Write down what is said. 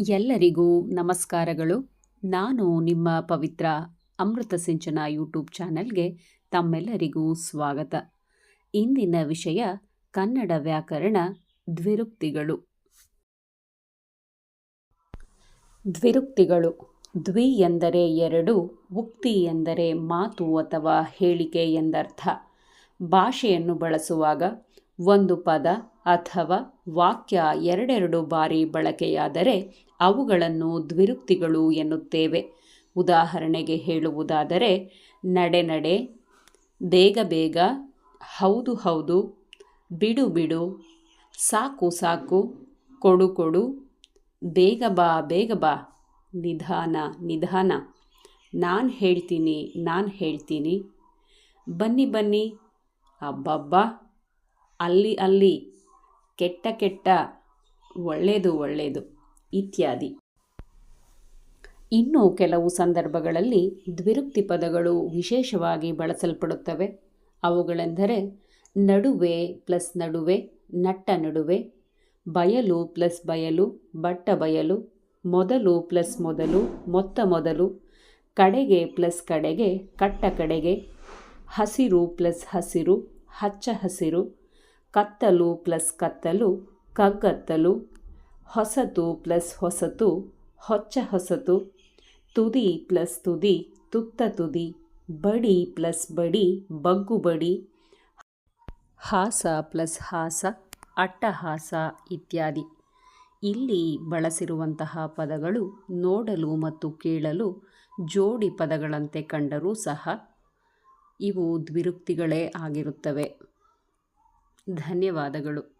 ಎಲ್ಲರಿಗೂ ನಮಸ್ಕಾರಗಳು. ನಾನು ನಿಮ್ಮ ಪವಿತ್ರ ಅಮೃತ ಸಿಂಚನ ಯೂಟ್ಯೂಬ್ ಚಾನೆಲ್ಗೆ ತಮ್ಮೆಲ್ಲರಿಗೂ ಸ್ವಾಗತ. ಇಂದಿನ ವಿಷಯ ಕನ್ನಡ ವ್ಯಾಕರಣ ದ್ವಿರುಕ್ತಿಗಳು. ದ್ವಿರುಕ್ತಿಗಳು. ದ್ವಿ ಎಂದರೆ ಎರಡು, ಉಕ್ತಿ ಎಂದರೆ ಮಾತು ಅಥವಾ ಹೇಳಿಕೆ ಎಂದರ್ಥ. ಭಾಷೆಯನ್ನು ಬಳಸುವಾಗ ಒಂದು ಪದ ಅಥವಾ ವಾಕ್ಯ ಎರಡೆರಡು ಬಾರಿ ಬಳಕೆಯಾದರೆ ಅವುಗಳನ್ನು ದ್ವಿರುಕ್ತಿಗಳು ಎನ್ನುತ್ತೇವೆ. ಉದಾಹರಣೆಗೆ ಹೇಳುವುದಾದರೆ, ನಡೆ ನಡೆ ಬೇಗ ಬೇಗ, ಹೌದು ಹೌದು, ಬಿಡು ಬಿಡು, ಸಾಕು ಸಾಕು, ಕೊಡು ಕೊಡು, ಬೇಗ ಬಾ ಬೇಗ ಬಾ, ನಿಧಾನ ನಿಧಾನ, ನಾನು ಹೇಳ್ತೀನಿ ನಾನು ಹೇಳ್ತೀನಿ, ಬನ್ನಿ ಬನ್ನಿ, ಅಬ್ಬಬ್ಬ ಅಲ್ಲಿ ಅಲ್ಲಿ ಕೆಟ್ಟ ಕೆಟ್ಟ ಒಳ್ಳೆಯದು ಒಳ್ಳೆಯದು ಇತ್ಯಾದಿ. ಇನ್ನು ಕೆಲವು ಸಂದರ್ಭಗಳಲ್ಲಿ ದ್ವಿರುಕ್ತಿ ಪದಗಳು ವಿಶೇಷವಾಗಿ ಬಳಸಲ್ಪಡುತ್ತವೆ. ಅವುಗಳೆಂದರೆ ನಡುವೆ ಪ್ಲಸ್ ನಡುವೆ, ನಟ್ಟ ನಡುವೆ, ಬಯಲು ಪ್ಲಸ್ ಬಯಲು, ಬಟ್ಟ ಬಯಲು, ಮೊದಲು ಪ್ಲಸ್ ಮೊದಲು, ಮೊತ್ತ ಮೊದಲು, ಕಡೆಗೆ ಪ್ಲಸ್ ಕಡೆಗೆ, ಕಟ್ಟ ಕಡೆಗೆ, ಹಸಿರು ಪ್ಲಸ್ ಹಸಿರು, ಹಚ್ಚ ಹಸಿರು ಕತ್ತಲು ಪ್ಲಸ್ ಕತ್ತಲು, ಕಗ್ಗತ್ತಲು, ಹೊಸತು ಪ್ಲಸ್ ಹೊಸತು, ಹೊಚ್ಚ ಹೊಸತು, ತುದಿ ಪ್ಲಸ್ ತುದಿ, ತುತ್ತ ತುದಿ, ಬಡಿ ಪ್ಲಸ್ ಬಡಿ, ಬಗ್ಗು ಬಡಿ, ಹಾಸ ಪ್ಲಸ್ ಹಾಸ ಅಟ್ಟಹಾಸ ಇತ್ಯಾದಿ. ಇಲ್ಲಿ ಬಳಸಿರುವಂತಹ ಪದಗಳು ನೋಡಲು ಮತ್ತು ಕೇಳಲು ಜೋಡಿ ಪದಗಳಂತೆ ಕಂಡರೂ ಸಹ ಇವು ದ್ವಿರುಕ್ತಿಗಳೇ ಆಗಿರುತ್ತವೆ. ಧನ್ಯವಾದಗಳು.